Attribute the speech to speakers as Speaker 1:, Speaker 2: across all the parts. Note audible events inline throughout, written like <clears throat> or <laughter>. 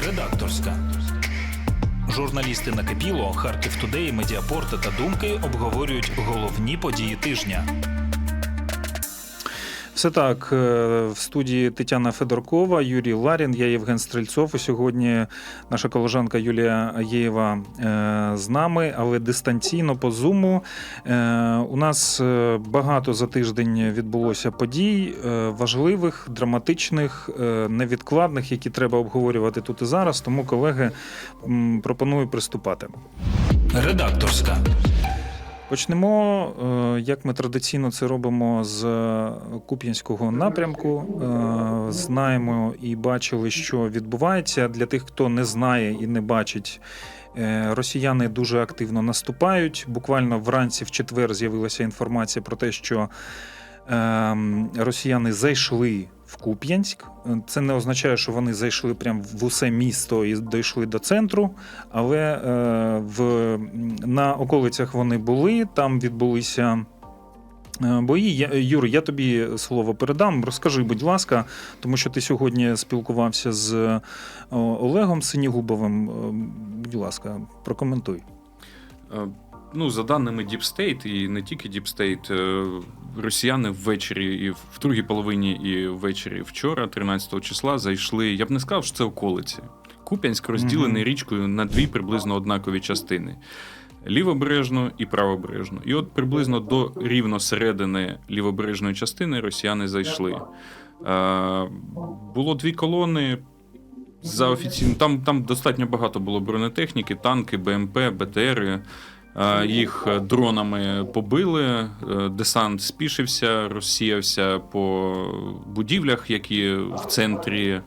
Speaker 1: Редакторська. Журналісти накипіло, Харків Тудей, медіапорти та думки обговорюють головні події тижня.
Speaker 2: Все так, е, в студії Тетяна Федоркова, Юрій Ларін, я Євген Стрельцов. І сьогодні наша колежанка Юлія Аєєва е, з нами, але дистанційно по зуму. Е, У нас багато за тиждень відбулося подій важливих, драматичних, невідкладних, які треба обговорювати тут і зараз. Тому, колеги, пропоную приступати.
Speaker 1: Редакторська.
Speaker 2: Почнемо, е, як ми традиційно це робимо з Куп'янського напрямку. Е, Знаємо і бачили, що відбувається. Для тих, хто не знає і не бачить, е, росіяни дуже активно наступають. Буквально вранці в четвер з'явилася інформація про те, що ем, росіяни зайшли Куп'янськ. Це не означає, що вони зайшли прямо в усе місто і дійшли до центру, але е, в, на околицях вони були, там відбулися. е, Бої, Юр, я тобі слово передам. Розкажи, будь ласка, тому що ти сьогодні спілкувався з е, Олегом Синігубовим. Будь ласка, прокоментуй.
Speaker 3: Ну, за даними Deep State, і не тільки Deep State, е, росіяни ввечері і в другій половині, і ввечері вчора, 13 числа, зайшли. Я б не сказав, що це околиці. Куп'янськ розділений
Speaker 2: Мгм.
Speaker 3: річкою на дві приблизно однакові частини: лівобережну і правобережну. І от приблизно до рівно середини лівобережної частини росіяни зайшли. Е, Було дві колони. За офіційним там, там достатньо багато було бронетехніки, танки, БМП, БТРи. Е, Їх е, дронами побили, е, десант спішився, розсіявся по будівлях, які в центрі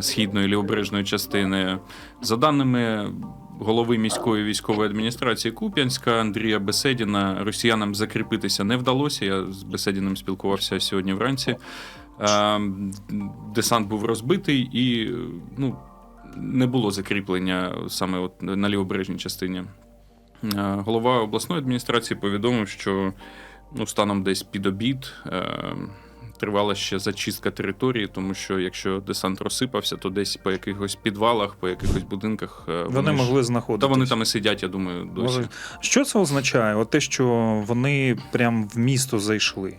Speaker 3: східної лівобережної частини. За даними голови міської військової адміністрації Куп'янська Андрія Беседіна, росіянам закріпитися не вдалося. Я з Беседіним спілкувався сьогодні вранці. Десант був розбитий і ну, не було закріплення саме от на лівобережній частині. Е, Голова обласної адміністрації повідомив, що ну, станом десь під обід е, тривала ще зачистка території, тому що якщо десант розсипався, то десь по якихось підвалах, по якихось будинках е,
Speaker 2: Вони,
Speaker 3: ж-
Speaker 2: могли
Speaker 3: Та вони там і сидять, я думаю, досі.
Speaker 2: Що це означає? От те, що вони прям в місто зайшли.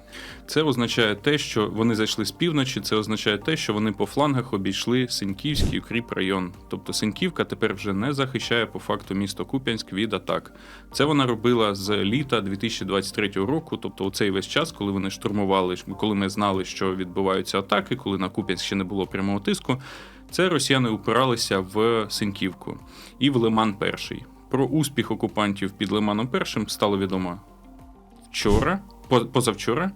Speaker 3: Це означає те, що вони зайшли з півночі. Це означає те, що вони по флангах обійшли Синьківський укріп район. Тобто Синьківка тепер вже не захищає по факту місто Куп'янськ від атак. Це вона робила з літа 2023 року. Тобто, у цей весь час, коли вони штурмували, коли ми знали, що відбуваються атаки, коли на Куп'янськ ще не було прямого тиску. Це росіяни упиралися в Синьківку і в Лиман Перший. Про успіх окупантів під Лиманом Першим стало відомо вчора, позавчора.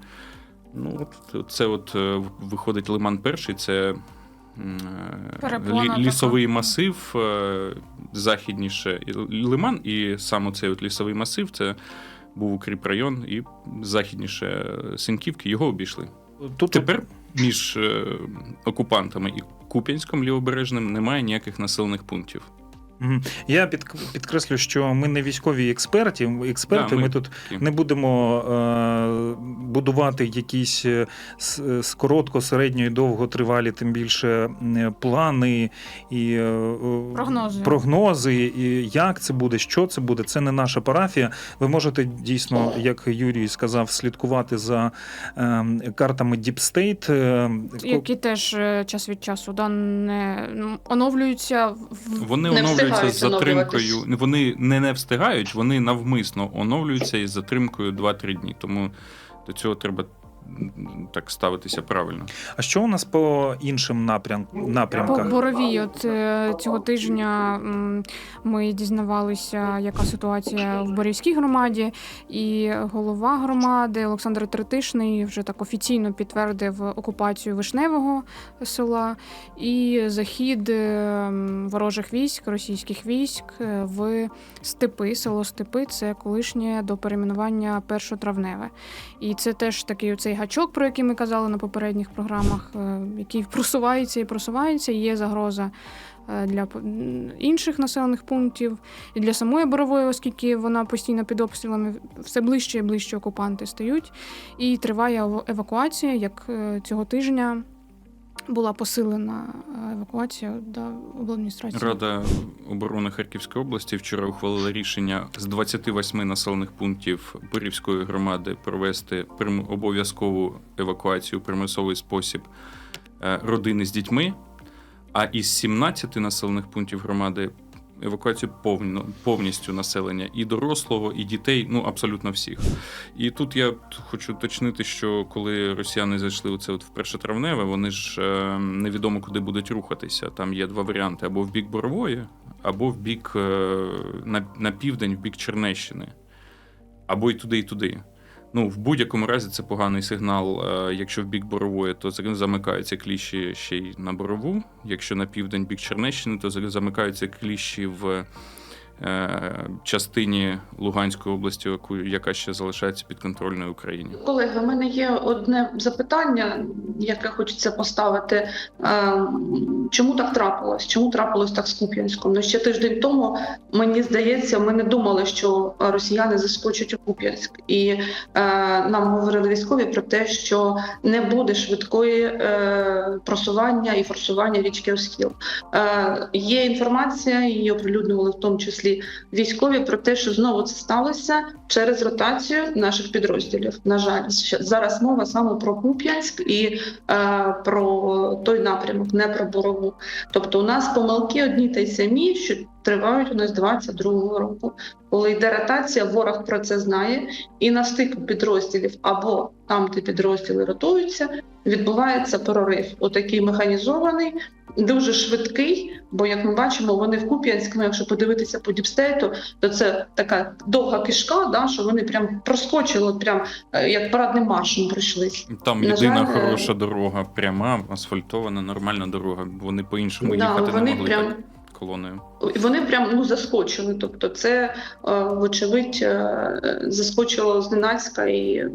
Speaker 3: Ну, от це от е, виходить Лиман Перший, це е,
Speaker 4: Перепона
Speaker 3: лі-
Speaker 4: така.
Speaker 3: лісовий масив е, західніше Лиман, і саме цей от лісовий масив це був укріп район, і західніше Синьківки його обійшли.
Speaker 2: Тут
Speaker 3: Тепер між е, окупантами і Куп'янськом лівобережним немає ніяких населених пунктів.
Speaker 2: Я під, підкреслю, що ми не військові експерти. Експерти,
Speaker 3: Да,
Speaker 2: ми,
Speaker 3: ми
Speaker 2: тут не будемо е, будувати якісь е, з коротко, середньо і довготривалі, тим більше е, плани і е, е,
Speaker 4: Прогнози.
Speaker 2: прогнози, і як це буде, що це буде. Це не наша парафія. Ви можете дійсно, як Юрій сказав, слідкувати за е, картами Deep State. е,
Speaker 4: які теж е, час від часу да, не ну, оновлюються в
Speaker 3: Вони
Speaker 5: Не
Speaker 3: оновлюються з затримкою. Вони не не встигають, вони навмисно оновлюються із затримкою 2-3 дні. Тому до цього треба так ставитися правильно.
Speaker 2: А що у нас по іншим напрям,
Speaker 4: По? Боровій, от е, цього тижня ми дізнавалися, яка ситуація в Борівській громаді, і голова громади Олександр Третишний вже так офіційно підтвердив окупацію вишневого села і захід е, ворожих військ, російських військ е, в степи, село Степи. Це колишнє до перейменування першотравневе. І це теж такий оцей гачок, про який ми казали на попередніх програмах, е, який просувається і просувається. Є загроза е, для інших населених пунктів і для самої Борової, оскільки вона постійно під обстрілами все ближче і ближче окупанти стають. І триває евакуація, як е, цього тижня була посилена е, евакуація до обладміністрації.
Speaker 3: Рада оборони Харківської області вчора ухвалила рішення з 28 населених пунктів Борівської громади провести обов'язкову евакуацію у примусовий спосіб е, родини з дітьми, а із 17 населених пунктів громади евакуацію повно, повністю населення і дорослого, і дітей, ну абсолютно всіх. І тут я хочу уточнити, що коли росіяни зайшли оце от в першотравневе, вони ж е, невідомо куди будуть рухатися. Там є два варіанти: або в бік Борової, або в бік е, на, на південь, в бік Чернещини, або і туди, і туди. Ну, в будь-якому разі це поганий сигнал. Е, Якщо в бік Борової, то замикаються кліщі ще й на Борову. Якщо на південь бік Чернещини, то замикаються кліщі в частині Луганської області, яка ще залишається підконтрольною Україні.
Speaker 5: Колеги, у мене є одне запитання, яке хочеться поставити. Е, Чому так трапилось? Чому трапилось так з Куп'янськом? Ну ще тиждень тому мені здається, ми не думали, що росіяни заскочать у Куп'янськ, і е, нам говорили військові про те, що не буде швидкої е, просування і форсування річки Оскіл. Е, є інформація, її оприлюднювали в тому числі військові про те, що знову це сталося через ротацію наших підрозділів. На жаль, зараз мова саме про Куп'янськ і е, про той напрямок, не про Борову. Тобто, у нас помилки одні та й самі, що тривають у нас 22-го року. Коли йде ротація, ворог про це знає, і на стику підрозділів або там, де підрозділи ротуються, відбувається прорив. Отакий механізований, дуже швидкий. Бо як ми бачимо, вони в Куп'янському, якщо подивитися по діпстейту, то це така довга кишка, да, що вони прям проскочили, прям е, як парадним маршем пройшлись.
Speaker 3: Там
Speaker 5: На
Speaker 3: єдина
Speaker 5: жаль, е,
Speaker 3: хороша дорога, пряма, асфальтована, нормальна дорога. Вони по-іншому
Speaker 5: Да,
Speaker 3: їхати
Speaker 5: вони
Speaker 3: не могли
Speaker 5: прям-
Speaker 3: так колоною.
Speaker 5: І Вони прям ну заскочили. Тобто, це е, вочевидь е, заскочило зненацька і,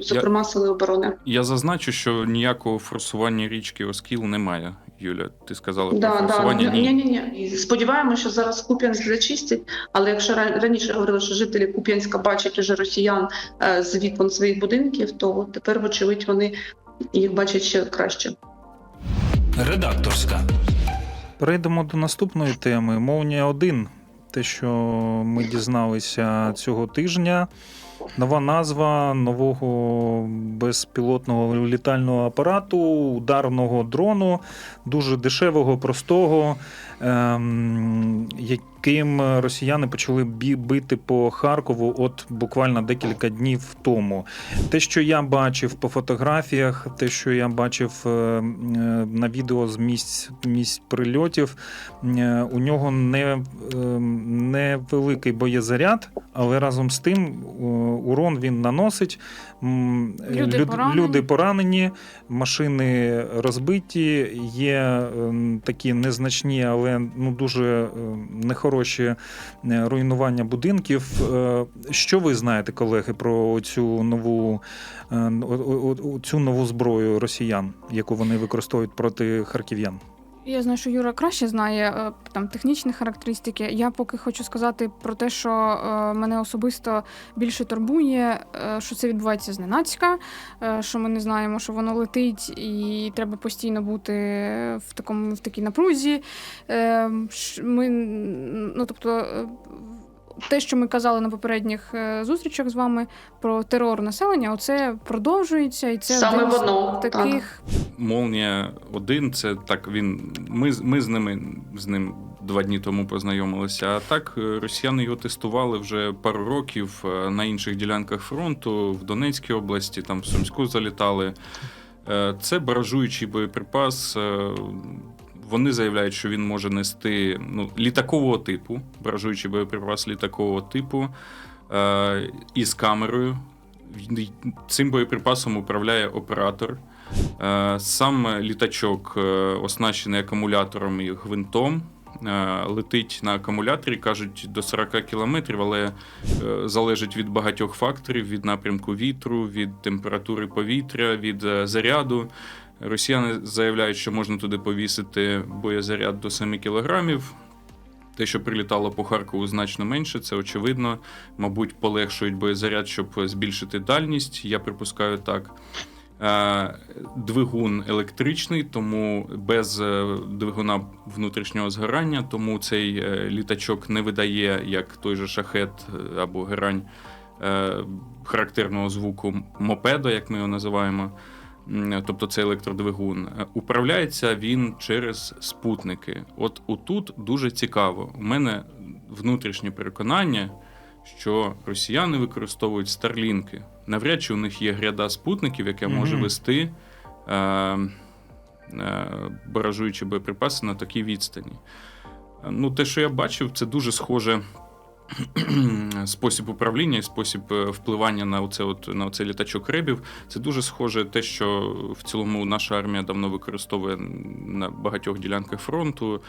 Speaker 5: зокрема, сили оборони.
Speaker 3: Я зазначу, що ніякого форсування річки Оскіл немає. Юля, ти сказала про
Speaker 5: Да, да,
Speaker 3: форсування?
Speaker 5: ні, ні, ні. Сподіваємося, що зараз Куп'янськ зачистять. Але якщо раніше говорили, що жителі Куп'янська бачать уже росіян е, з вікон своїх будинків, то тепер, вочевидь, вони їх бачать ще краще.
Speaker 1: Редакторська.
Speaker 2: Перейдемо до наступної теми. Мовня 1 Те, що ми дізналися цього тижня. Нова назва нового безпілотного літального апарату, ударного дрону, дуже дешевого, простого, ем, яким росіяни почали бити по Харкову от буквально декілька днів тому. Те, що я бачив по фотографіях, те, що я бачив е, е, на відео з місць, місць прильотів, е, у нього не, е, невеликий боєзаряд, але разом з тим е, урон він наносить.
Speaker 4: Люди
Speaker 2: люд-
Speaker 4: поранені.
Speaker 2: люди поранені, машини розбиті, є е, такі незначні, але ну дуже е, нехороші е, руйнування будинків. Е, Що ви знаєте, колеги, про цю нову, е, о- цю нову зброю росіян, яку вони використовують проти харків'ян?
Speaker 4: Я знаю, що Юра краще знає е, там технічні характеристики. Я поки хочу сказати про те, що е, мене особисто більше турбує, е, що це відбувається зненацька, що ми не знаємо, що воно летить, і треба постійно бути в такому в такій напрузі. Ми, ну тобто. Те, що ми казали на попередніх е, зустрічах з вами про терор населення, оце продовжується, і це
Speaker 5: Саме воно,
Speaker 4: таких
Speaker 3: Молнія 1 це так. Він ми, з- ми з ними з ним два дні тому познайомилися. А так е, росіяни його тестували вже пару років е, на інших ділянках фронту в Донецькій області, там в Сумську залітали. Це баражуючий боєприпас. Вони заявляють, що він може нести ну, літакового типу, баражуючий боєприпас літакового типу е, із камерою. Цим боєприпасом управляє оператор. Е, Сам літачок е, оснащений акумулятором і гвинтом. е, Летить на акумуляторі, кажуть, до 40 кілометрів, але е, залежить від багатьох факторів: від напрямку вітру, від температури повітря, від е, заряду. Росіяни заявляють, що можна туди повісити боєзаряд до 7 кілограмів. Те, що прилітало по Харкову, значно менше, це очевидно. Мабуть, полегшують боєзаряд, щоб збільшити дальність. Я припускаю так. Е, Двигун електричний, тому без е, двигуна внутрішнього згорання, тому цей е, літачок не видає, як той же шахет або герань характерного звуку мопеда, як ми його називаємо. Тобто це електродвигун. Е, Управляється він через спутники. От отут дуже цікаво. У мене внутрішнє переконання, що росіяни використовують старлінки. Навряд чи у них є гряда спутників, яка може вести е, е, баражуючі боєприпаси на такій відстані. Е, Ну, те, що я бачив, це дуже схоже <clears throat> спосіб управління і спосіб е, впливання на оце, от, на оцей літачок ребів. Це дуже схоже те, що в цілому наша армія давно використовує на багатьох ділянках фронту.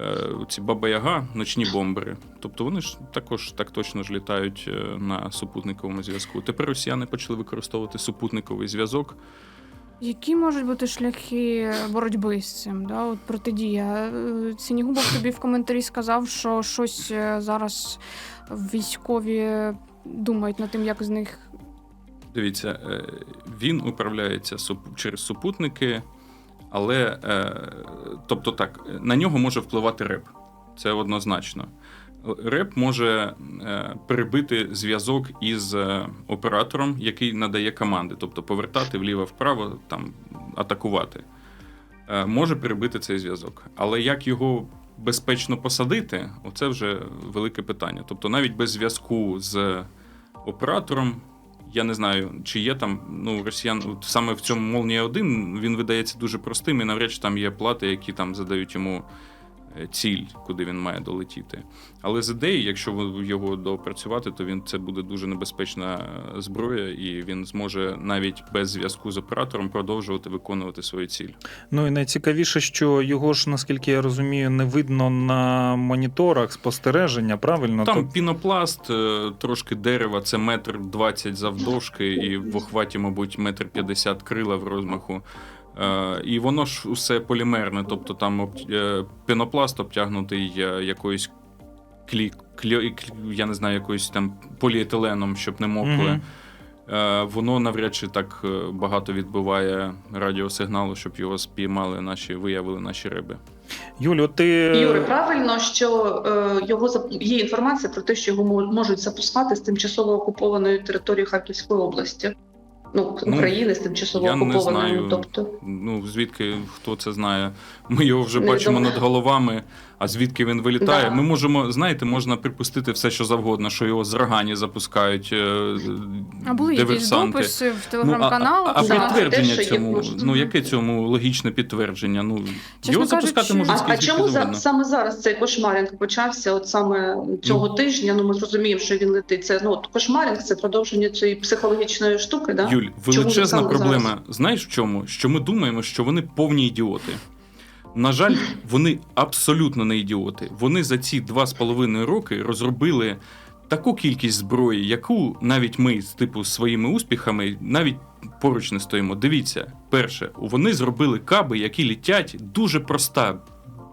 Speaker 3: Е, Ці баба-яга, ночні бомбери. Тобто вони ж також так точно ж літають е, на супутниковому зв'язку. Тепер росіяни почали використовувати супутниковий зв'язок.
Speaker 4: Які можуть бути шляхи боротьби з цим? Да? От протидія. Е, Синігубов тобі в коментарі сказав, що щось е, зараз військові думають над тим, як з них
Speaker 3: Дивіться, е, він управляється через супутники, але тобто так, на нього може впливати реп. Це однозначно. Реп може е, перебити зв'язок із е, оператором, який надає команди, тобто повертати вліво-вправо, там атакувати. Е, може перебити цей зв'язок. Але як його безпечно посадити, оце вже велике питання. Тобто, навіть без зв'язку з оператором я не знаю, чи є там ну, росіян, от саме в цьому Молнія 1 він видається дуже простим, і навряд чи там є плати, які там задають йому ціль, куди він має долетіти. Але з ідеї, якщо його доопрацювати, то він це буде дуже небезпечна е, зброя, і він зможе навіть без зв'язку з оператором продовжувати виконувати свою ціль.
Speaker 2: Ну і найцікавіше, що його ж, наскільки я розумію, не видно на моніторах спостереження, правильно?
Speaker 3: Там
Speaker 2: Тут-
Speaker 3: пінопласт, е, трошки дерева, це метр двадцять завдовжки, і в охваті, мабуть, метр п'ятдесят крила в розмаху. Е, І воно ж усе полімерне, тобто там об- е, пінопласт обтягнутий е, якоюсь клі, клі, клі- я не знаю, якоюсь там поліетиленом, щоб не.
Speaker 2: Мгм.
Speaker 3: Е, Воно навряд чи так багато відбиває радіосигналу, щоб його спіймали наші, виявили наші риби.
Speaker 2: Юлю, ти
Speaker 5: Юри, правильно, що е, його є інформація про те, що його можуть запускати з тимчасово окупованої території Харківської області. Ну,
Speaker 3: Ну,
Speaker 5: України з тимчасово
Speaker 3: я не
Speaker 5: окупованою.
Speaker 3: знаю.
Speaker 5: Тобто,
Speaker 3: Ну, звідки хто це знає? Ми його вже
Speaker 5: Невідомо.
Speaker 3: бачимо над головами, а звідки він вилітає?
Speaker 5: Да.
Speaker 3: Ми можемо, знаєте, можна припустити все, що завгодно, що його з рогані запускають е,
Speaker 4: а були якісь дописи в
Speaker 3: Ну,
Speaker 4: телеграм-каналах.
Speaker 3: а, а
Speaker 5: Да.
Speaker 3: підтвердження
Speaker 5: Те, є
Speaker 3: цьому,
Speaker 5: просто.
Speaker 3: ну яке цьому логічне підтвердження? Ну
Speaker 4: Чесно
Speaker 3: його запускати можуть
Speaker 5: а, а чому за, саме зараз цей кошмаринг почався? От саме цього тижня? Ну ми зрозуміємо, що він летить. Це ну от кошмаринг, це продовження цієї психологічної штуки. Да?
Speaker 3: Юль,
Speaker 5: Чому
Speaker 3: величезна проблема.
Speaker 5: зараз?
Speaker 3: Знаєш в чому? Що ми думаємо, що вони повні ідіоти. На жаль, вони абсолютно не ідіоти. Вони за ці два з половиною роки розробили таку кількість зброї, яку навіть ми з типу своїми успіхами навіть поруч не стоїмо. Дивіться, перше, вони зробили каби, які літять дуже проста.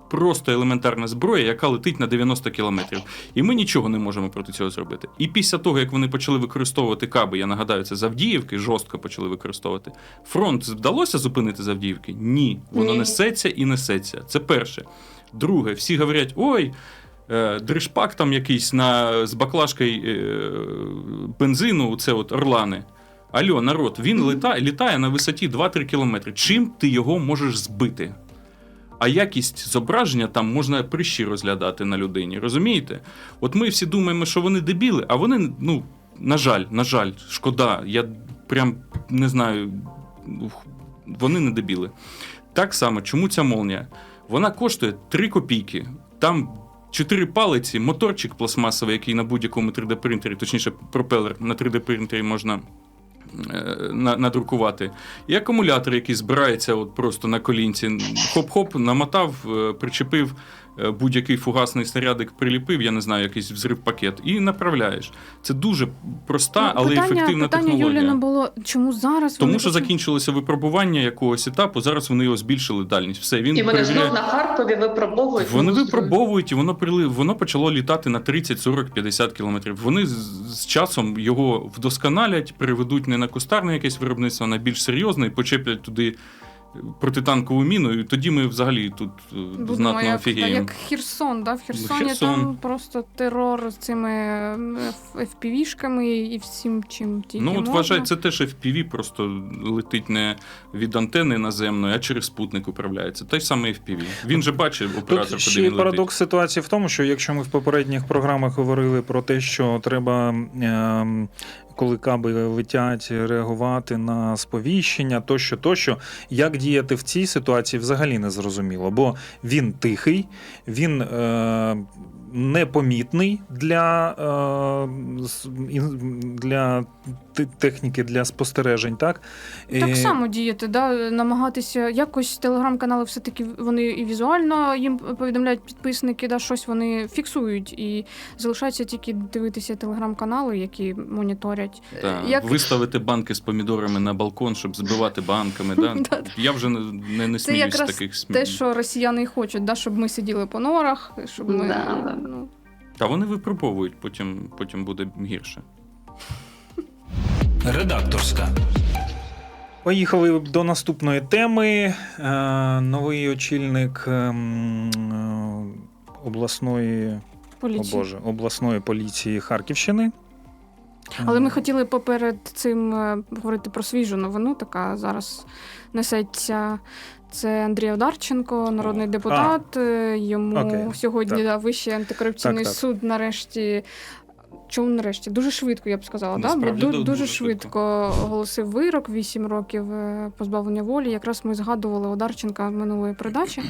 Speaker 3: Просто елементарна зброя, яка летить на 90 кілометрів. І ми нічого не можемо проти цього зробити. І після того, як вони почали використовувати каби, я нагадаю, це Завдіївки, жорстко почали використовувати. Фронт вдалося зупинити Завдіївки? Ні. Воно
Speaker 5: Ні.
Speaker 3: несеться і несеться. Це перше. Друге, всі говорять: ой. е, Дришпак там якийсь на, з баклажкою е, бензину, це от орлани. Альо, народ, він літає, літає на висоті 2-3 кілометри. Чим ти його можеш збити? А якість зображення там можна прищі розглядати на людині. Розумієте? От ми всі думаємо, що вони дебіли, а вони, ну, на жаль, на жаль, шкода. Я прям не знаю, вони не дебіли. Так само, чому ця молнія? Вона коштує 3 копійки. Там. Чотири палиці, моторчик пластмасовий, який на будь-якому 3D-принтері, точніше, пропелер на 3D-принтері можна на- надрукувати. І акумулятор, який збирається от просто на колінці. Хоп-хоп, намотав, е, причепив е, будь-який фугасний снарядик приліпив, я не знаю, якийсь взрив пакет, і направляєш. Це дуже проста,
Speaker 4: Ну,
Speaker 3: але
Speaker 4: питання,
Speaker 3: ефективна
Speaker 4: питання
Speaker 3: технологія.
Speaker 4: Юліна було, чому зараз
Speaker 3: Тому
Speaker 4: вони
Speaker 3: що
Speaker 4: почали-
Speaker 3: закінчилося випробування якогось етапу. Зараз вони його збільшили дальність. Все він
Speaker 5: І вони
Speaker 3: перевіряє-
Speaker 5: знов на Харкові випробовують.
Speaker 3: Вони випробовують, і воно прили... воно почало літати на 30, 40, 50 кілометрів. Вони з, з часом його вдосконалять, переведуть не на кустарне якесь виробництво, а на більш серйозне, і почеплять туди протитанкову міну. І тоді ми взагалі тут е,
Speaker 4: Будемо
Speaker 3: знатно
Speaker 4: як,
Speaker 3: офігіємо.
Speaker 4: як Херсон, да? в Херсоні
Speaker 3: Херсон.
Speaker 4: там просто терор з цими FPV-шками і всім чим тільки
Speaker 3: Ну, от
Speaker 4: можна.
Speaker 3: вважай, це теж FPV просто летить не від антени наземної, а через спутник управляється. Той самий FPV. Він же бачить оператор,
Speaker 2: Тут
Speaker 3: куди
Speaker 2: ще
Speaker 3: він летить.
Speaker 2: парадокс ситуації в тому, що якщо ми в попередніх програмах говорили про те, що треба. Коли каби летять, реагувати на сповіщення, тощо, тощо, як діяти в цій ситуації взагалі не зрозуміло, бо він тихий, він е, непомітний для, е, для техніки для спостережень, так?
Speaker 4: Так само діяти, да? намагатися якось телеграм-канали все-таки вони і візуально їм повідомляють підписники, да, щось вони фіксують і залишається тільки дивитися телеграм-канали, які моніторять.
Speaker 3: Так,
Speaker 4: Як-
Speaker 3: Виставити банки з помідорами на балкон, щоб збивати банками. Да? <laughs>
Speaker 4: Да.
Speaker 3: Я вже не, не, сміюсь з
Speaker 4: якраз
Speaker 3: таких смі...
Speaker 4: Те, що росіяни хочуть, да, щоб ми сиділи по норах, щоб ми.
Speaker 5: Да, да.
Speaker 4: Ну,
Speaker 3: Та вони випробовують, потім, потім буде гірше.
Speaker 1: Редакторська.
Speaker 2: Поїхали до наступної теми. Е, Новий очільник ем, е, обласної, о
Speaker 4: поліції.
Speaker 2: Боже, обласної поліції Харківщини.
Speaker 4: Але ми хотіли поперед цим е, говорити про свіжу новину. Така зараз несеться. Це Андрій Одарченко, народний депутат. Е, Йому
Speaker 2: Окей,
Speaker 4: сьогодні
Speaker 2: так.
Speaker 4: да, Вищий антикорупційний
Speaker 2: Так, так.
Speaker 4: суд нарешті. Чому нарешті? Дуже швидко, я б сказала. Да?
Speaker 3: Насправді, да,
Speaker 4: дуже
Speaker 3: дуже
Speaker 4: швидко оголосив вирок, 8 років е, позбавлення волі. Якраз ми згадували Одарченка минулої передачі.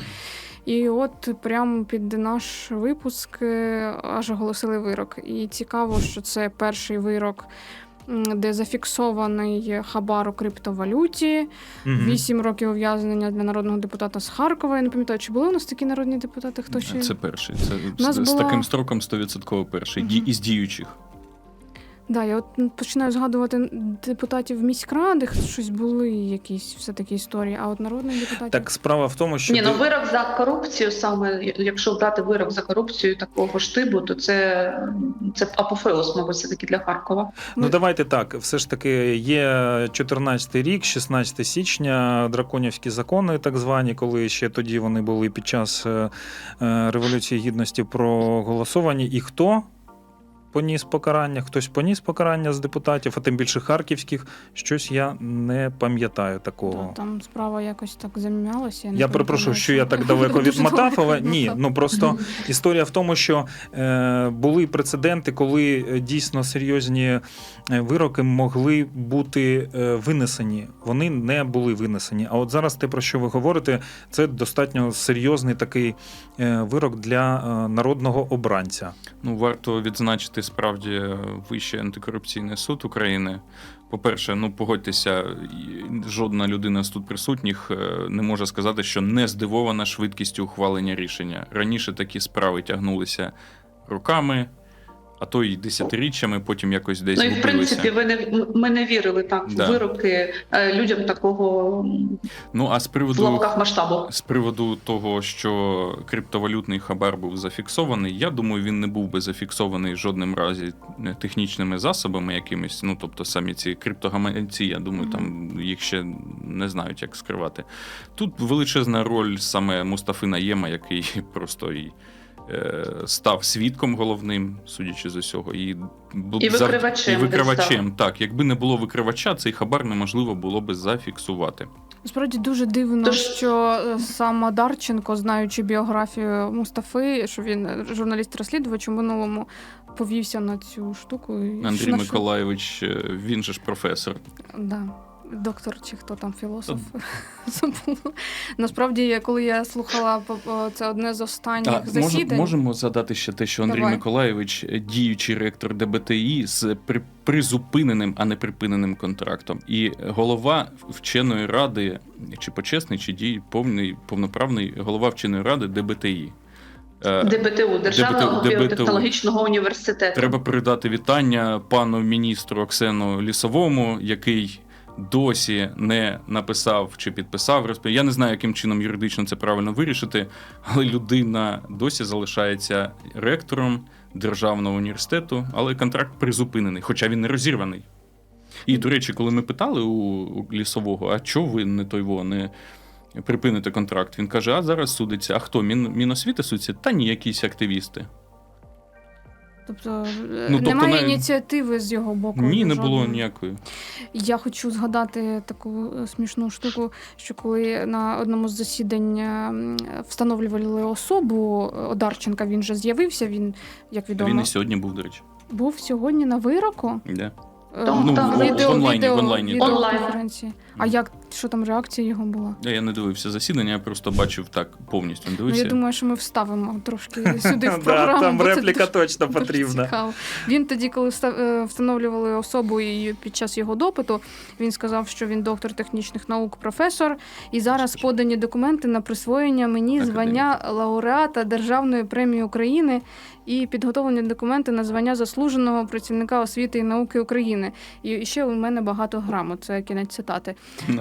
Speaker 4: І от прямо під наш випуск е, аж оголосили вирок. І цікаво, що це перший вирок, де зафіксований хабар у криптовалюті,
Speaker 2: вісім
Speaker 4: угу. років ув'язнення для народного депутата з Харкова. Я не пам'ятаю, чи були у нас такі народні депутати? Хто ще
Speaker 3: Це перший. Це
Speaker 4: Нас
Speaker 3: з, з таким строком 100% перший.
Speaker 4: угу.
Speaker 3: Із діючих.
Speaker 4: Да, я от починаю згадувати депутатів міськрадих, щось були якісь все-таки історії, а от народних депутатів.
Speaker 2: Так, справа в тому, що
Speaker 5: Ні, ну вирок за корупцію, саме якщо брати вирок за корупцію такого штибу, то це, це апофеоз, мабуть, все таки для Харкова.
Speaker 2: Ну давайте так. Все ж таки є 14 рік, 16 січня, драконівські закони, так звані, коли ще тоді вони були під час е, е, Революції Гідності проголосовані. І хто? Поніс покарання, хтось поніс покарання з депутатів, а тим більше харківських. Щось я не пам'ятаю такого.
Speaker 4: Да, там справа якось так зам'ялася. не
Speaker 2: Я перепрошую, що я так далеко відмотав, але ні, ну просто історія в тому, що е, були прецеденти, коли е, дійсно серйозні е, вироки могли бути е, винесені. Вони не були винесені. А от зараз те, про що ви говорите, це достатньо серйозний такий е, вирок для е, народного обранця.
Speaker 3: Ну, варто відзначити справді е, Вищий антикорупційний суд України. По-перше, ну погодьтеся, жодна людина з тут присутніх е, не може сказати, що не здивована швидкістю ухвалення рішення. Раніше такі справи тягнулися роками, а то й десятиріччями, потім якось десь
Speaker 5: Ну і в принципі, ви не ми не вірили так
Speaker 3: Да.
Speaker 5: в вироки е, людям такого
Speaker 3: Ну а з приводу
Speaker 5: масштабу.
Speaker 3: З приводу того, що криптовалютний хабар був зафіксований, я думаю, він не був би зафіксований жодним разі е, технічними засобами якимись. Ну тобто самі ці криптогаманці, я думаю, там їх ще не знають, як скривати. Тут величезна роль саме Мустафи Наєма, який <laughs> просто і. Е, Став свідком головним, судячи з усього, і,
Speaker 5: І викривачем
Speaker 3: І викривачем. Так, якби не було викривача, цей хабар неможливо було би зафіксувати.
Speaker 4: Насправді дуже дивно,
Speaker 5: Тож-
Speaker 4: що сам Адарченко, знаючи біографію Мустафи, що він журналіст-розслідувач у минулому повівся на цю штуку.
Speaker 3: Андрій
Speaker 4: на що-
Speaker 3: е, він же ж професор.
Speaker 4: Да. Доктор чи хто там філософ <laughs> забула. Насправді, коли я слухала по- по- це одне з останніх
Speaker 3: А, може,
Speaker 4: засідань.
Speaker 3: можемо задати ще те, що Андрій
Speaker 4: Давай.
Speaker 3: Миколайович, е, діючий ректор ДБТІ з при, призупиненим, а не припиненим контрактом, і голова вченої ради, чи почесний, чи дій, повний, повноправний голова вченої ради ДБТІ. Е,
Speaker 5: ДБТУ Державного біотехнологічного університету.
Speaker 3: Треба передати вітання пану міністру Оксену Лісовому, який досі не написав чи підписав розпорядження. Я не знаю, яким чином юридично це правильно вирішити, але людина досі залишається ректором державного університету, але контракт призупинений, хоча він не розірваний. І, до речі, коли ми питали у, лісового, а чого ви не той не припините контракт? Він каже: а зараз судиться. А хто? Мін, Міносвіти судиться? Та ні, якісь активісти.
Speaker 4: Тобто, е,
Speaker 3: Ну, тобто
Speaker 4: немає
Speaker 3: навіть-
Speaker 4: ініціативи з його боку.
Speaker 3: Ні, не було ніякої.
Speaker 4: Я хочу згадати таку е, смішну штуку, що коли на одному з засідань е, встановлювали особу е, Одарченка, він же з'явився. Він, як відомо,
Speaker 3: Він і сьогодні був, до речі.
Speaker 4: був сьогодні на вироку.
Speaker 3: Де?
Speaker 4: Е,
Speaker 5: Там-
Speaker 3: Ну,
Speaker 5: там
Speaker 3: в- в онлайні, в онлайні,
Speaker 4: відео
Speaker 5: так. Онлайн.
Speaker 4: конференції. А як що там реакція його була?
Speaker 3: Я, я не дивився засідання, я просто бачив так повністю. Не
Speaker 4: Ну,
Speaker 3: дивився.
Speaker 4: я думаю, що ми вставимо трошки <laughs> сюди в
Speaker 2: Да,
Speaker 4: програму.
Speaker 2: там
Speaker 4: бо це
Speaker 2: репліка
Speaker 4: дуже-
Speaker 2: точно
Speaker 4: дуже
Speaker 2: потрібна.
Speaker 4: цікаво. Він тоді, коли вста- е, встановлювали особу і під час його допиту, він сказав, що він доктор технічних наук, професор, і зараз подані документи на присвоєння мені
Speaker 3: Академік.
Speaker 4: звання лауреата Державної премії України і підготовлені документи на звання заслуженого працівника освіти і науки України. І ще у мене багато грамот. Це кінець цитати. <laughs>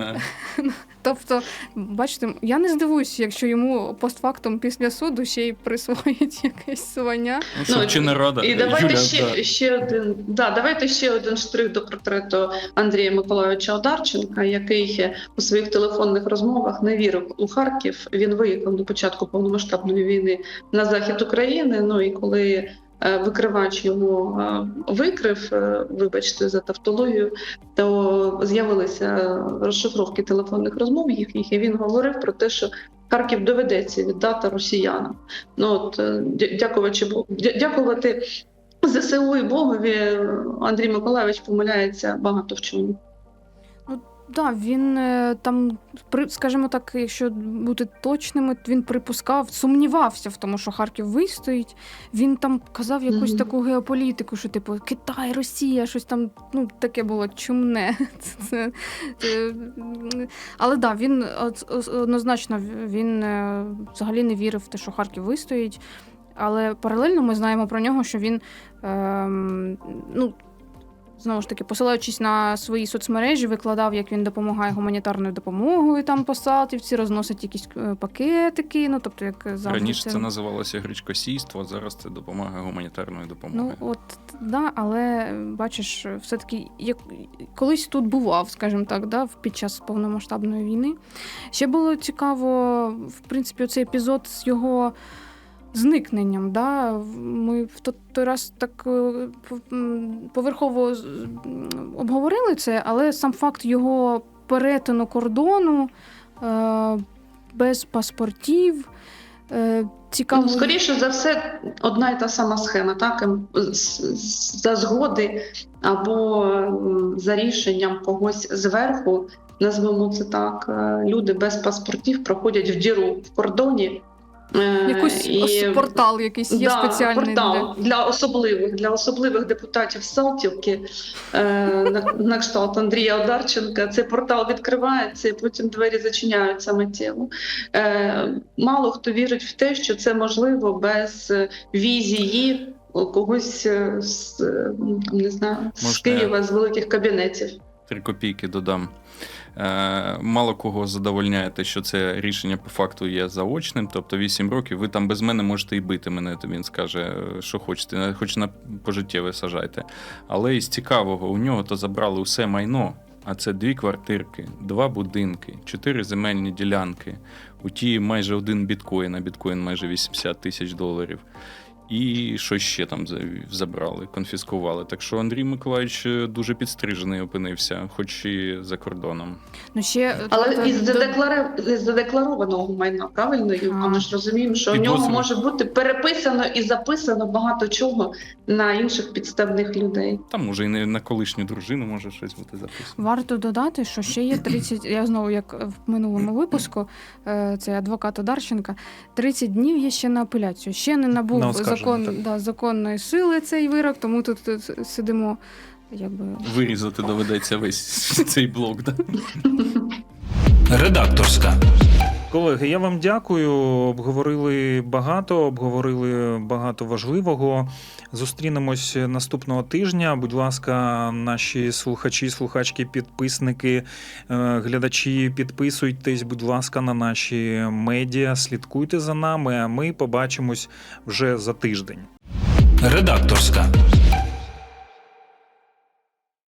Speaker 4: Тобто, бачите, я не здивуюся, якщо йому постфактум після суду ще й присвоїть <laughs> якесь звання.
Speaker 3: Ну, чи не рада?
Speaker 5: І давайте ще,
Speaker 3: да.
Speaker 5: ще один да, давайте ще один штрих до портрету Андрія Миколайовича Одарченка, який у своїх телефонних розмовах не вірив у Харків. Він виїхав до початку повномасштабної війни на захід України. Ну і коли е, викривач його е, викрив, е, вибачте за тавтологію, то з'явилися розшифровки телефонних розмов їхніх, і він говорив про те, що Харків доведеться віддати росіянам. Ну от е, дя- дякувачи Богу, дякувати ЗСУ і Богові. Андрій Миколайович помиляється багато в чому.
Speaker 4: Так, він е, там, скажімо так, якщо бути точними, він припускав, сумнівався в тому, що Харків вистоїть. Він там казав якусь
Speaker 5: Мгм.
Speaker 4: таку геополітику, що типу Китай, Росія, щось там ну таке було чумне. <laughs> Це, це, але так, да, він од- од- однозначно він е, взагалі не вірив в те, що Харків вистоїть. Але паралельно ми знаємо про нього, що він ем, ну, знову ж таки, посилаючись на свої соцмережі, викладав, як він допомагає гуманітарною допомогою там по Салтівці, розносить якісь е, пакетики. Ну тобто, як завжди
Speaker 3: Раніше це називалося гречкосійство, зараз це допомага гуманітарної допомоги.
Speaker 4: Ну от да, але бачиш, все-таки як колись тут бував, скажімо так, да, під час повномасштабної війни. Ще було цікаво, в принципі, цей епізод з його. Зникненням, да, ми в то- той раз так е, поверхово обговорили це, але сам факт його перетину кордону е, без паспортів. Е, цікаво.
Speaker 5: Ну, скоріше за все, одна і та сама схема, так ем, за згоди або за рішенням когось зверху, назвемо це так. Люди без паспортів проходять в діру в кордоні. Е,
Speaker 4: Якийсь
Speaker 5: і-
Speaker 4: портал якийсь є
Speaker 5: Да,
Speaker 4: спеціальний.
Speaker 5: портал для особливих для особливих депутатів Салтівки е, на, на кшталт Андрія Одарченка. Цей портал відкривається, і потім двері зачиняються миттєво. Е, мало хто вірить в те, що це можливо без візії когось з не знаю з
Speaker 3: Можна
Speaker 5: Києва з великих кабінетів.
Speaker 3: Три копійки додам. Е, мало кого задовольняє те, що це рішення по факту є заочним, тобто 8 років. Ви там без мене можете і бити мене, то він скаже, що хочете, хоч на пожиттєве сажайте. Але із цікавого, у нього то забрали усе майно. А це дві квартирки, два будинки, чотири земельні ділянки. У ті майже один біткоін, а біткоін майже 80 тисяч доларів. І що ще там забрали, конфіскували. Так що Андрій Миколаївич е, дуже підстрижений опинився, хоч і за кордоном.
Speaker 4: Ну, ще,
Speaker 5: Але
Speaker 4: тобто,
Speaker 5: із
Speaker 4: до-
Speaker 5: задекларованого майна, правильно?
Speaker 4: А.
Speaker 5: Ми ж розуміємо, що у нього може бути переписано і записано багато чого на інших підставних людей.
Speaker 3: Там може і не на колишню дружину може щось бути записано.
Speaker 4: Варто додати, що ще є 30, я знову, як в минулому випуску, е, це адвокат Одарченка, 30 днів є ще на апеляцію. Ще не набув закон,
Speaker 2: так.
Speaker 4: да, законної сили цей вирок, тому тут, тут сидимо. Якби
Speaker 3: Вирізати доведеться весь <laughs> цей блок. Да?
Speaker 1: Редакторська.
Speaker 2: Колеги, я вам дякую. Обговорили багато, обговорили багато важливого. Зустрінемось наступного тижня. Будь ласка, наші слухачі, слухачки, підписники, е, глядачі, підписуйтесь, будь ласка, на наші медіа, слідкуйте за нами. А ми побачимось вже за тиждень.
Speaker 1: Редакторська.